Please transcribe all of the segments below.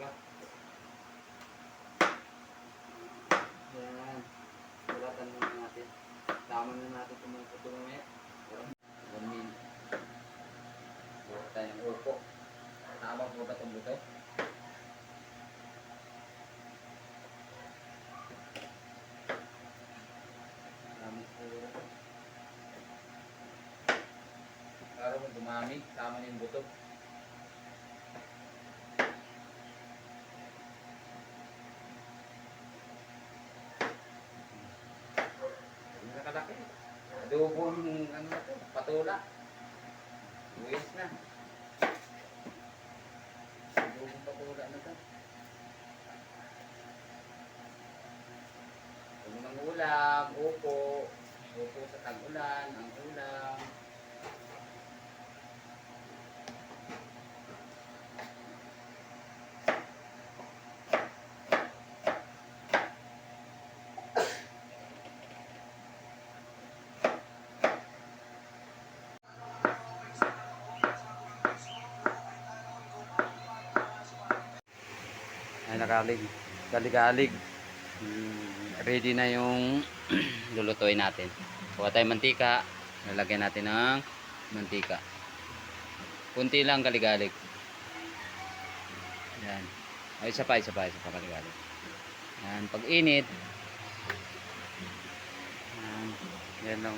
mantika. Yan. Sulatan muna natin. Tama na natin kung may puto mamaya. One minute. Buhat tayo ng upo. Tama po ba itong buto? Dami po. Para mo dumami, tama na yung buto. Ang nakalaki. Adobong ano na to, patula. Luwis na. Adobong patula na to. Kung ng ulam, upo nakalig. Galig-galig. Mm, ready na yung lulutuin natin. Kuha tayo mantika. Lalagyan natin ng mantika. Kunti lang galig-galig. Yan. Ay, isa pa, isa pa, isa pa galig-galig. Yan. Pag init. Yan. Yan lang.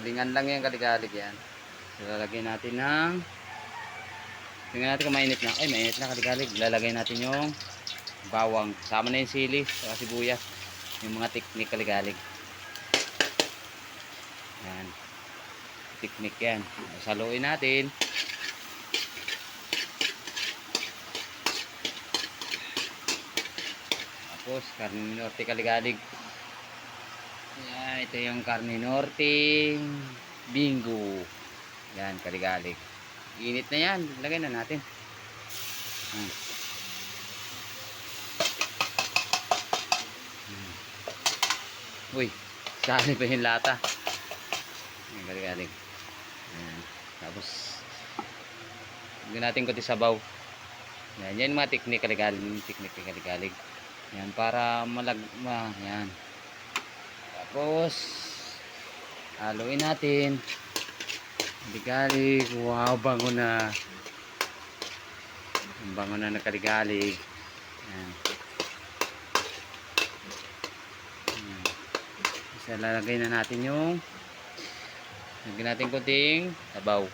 Ulingan lang yan galig-galig yan. So, lalagyan natin ng Tingnan natin kung mainit na. Ay, mainit na kaligalig. Lalagay natin yung bawang. Sama na yung sili, saka sibuyas. Yung mga tiknik kaligalig. Yan. Tiknik yan. Saluin natin. Tapos, karne norte kaligalig. Yan, ito yung karne norte bingo. Yan, kaligalig. Init na yan. Lagay na natin. Hmm. Hmm. Uy, sali pa yung lata. Ayan, galing-galing. Ayan. Tapos, lagyan natin konti sabaw. Yan, yan mga teknik kaligaling. Teknik kaligaling. Yan, para malag... Ma, yan. Tapos, haluin natin. Kaligalig. Wow, bango na. Ang bango na ng kaligalig. Yan. Yan. Isa lalagay na natin yung lagyan natin kunting tabaw.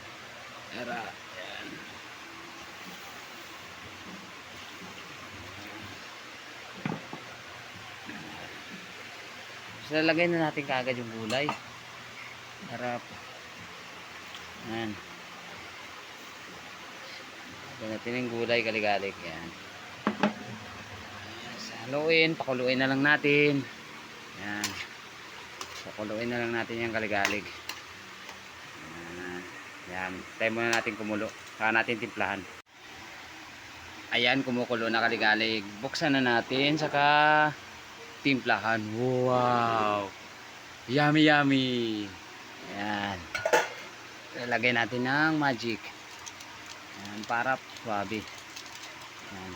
Era. Yan. Isa lalagay na natin kaagad yung gulay. Harap. Yan. Lagyan natin yung gulay kaligalig. Yan. Haluin, pakuluin na lang natin. Yan. Pakuluin na lang natin yung kaligalig. Yan. Yan. Tayo muna natin kumulo. Saka natin timplahan. Ayan, kumukulo na kaligalig. Buksan na natin. Saka timplahan. Wow! Yummy, yummy! Yan. Lalagay natin ng magic. Yan, para swabe. Yan.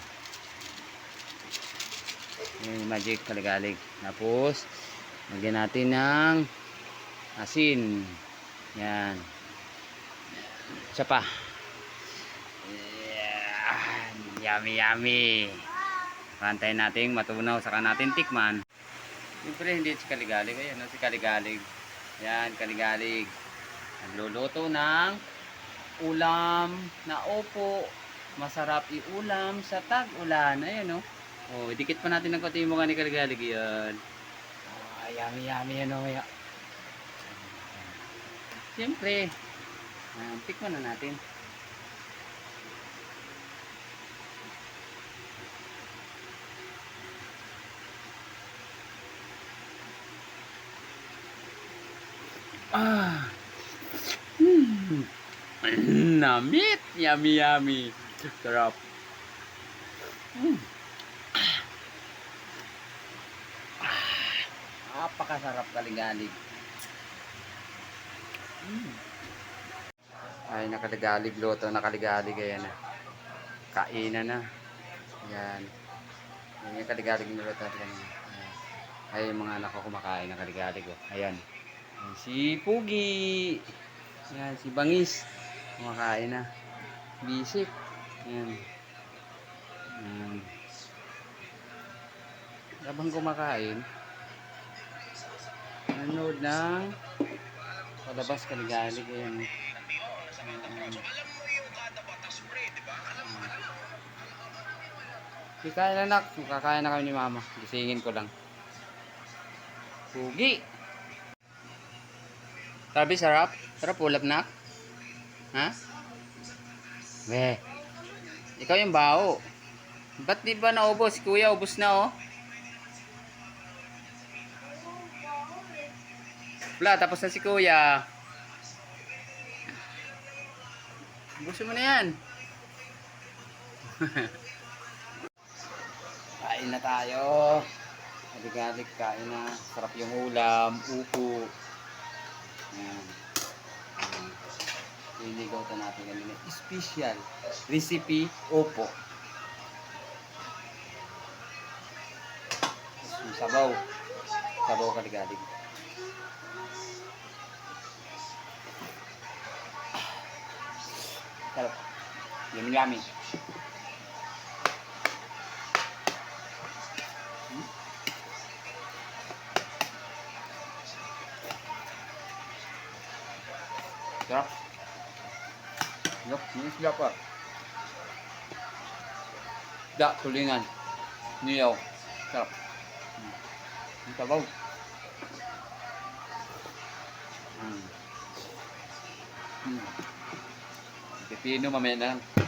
Yan yung magic kaligalig. Tapos, lagyan natin ng asin. Yan. Isa pa. Yan. Yummy, yummy. Pantayin natin matunaw. Saka natin tikman. Siyempre, hindi si kaligalig. Ayan, no, si kaligalig. Yan, kaligalig. Nagluluto ng ulam na opo. Masarap iulam sa tag-ulan. Ayan, no? Oh, dikit pa natin ng konti yung mukha ni Kaligalig. Yan. Ah, yummy, yummy, oh. ya- Siyempre. Ah, tikman na natin. Ah. Hmm. Namit. Yummy, yummy. Sarap. Hmm. Napakasarap kaligalig. Mm. Ay, nakaligalig luto, nakaligalig ayan na. Kainan na. Yan. Yan yung kaligalig niluto natin kanina. Ayan. Ay, mga anak ko kumakain ng kaligalig. Oh. Ayan. Ayan. Si Pugi. Ayan, si Bangis. Kumakain na. Bisik. Ayan. Ayan. Habang kumakain, nanonood ng palabas kaligalig. Ayan. Ayan. Di kaya na nak, kakain na kami ni mama. Gisingin ko lang. Pugi! Sabi sarap? Sarap ulap nak? Ha? Weh. Ikaw yung bao. Ba't di ba naubos? Kuya ubos na oh. Wala, tapos na si kuya. Ubusin mo na yan. Kain na tayo. Alig-alig kain na. Sarap yung ulam, upo. Ayan. Liligaw ta natin kanina. Special recipe yung Sabaw. Sabaw kaligalig. Sarap. Yummy yummy. Yup, may isla pa. Da, tulingan. Niyaw. Sarap. Hmm. Ang tabaw. Hmm. Hmm. Pipino mamaya na.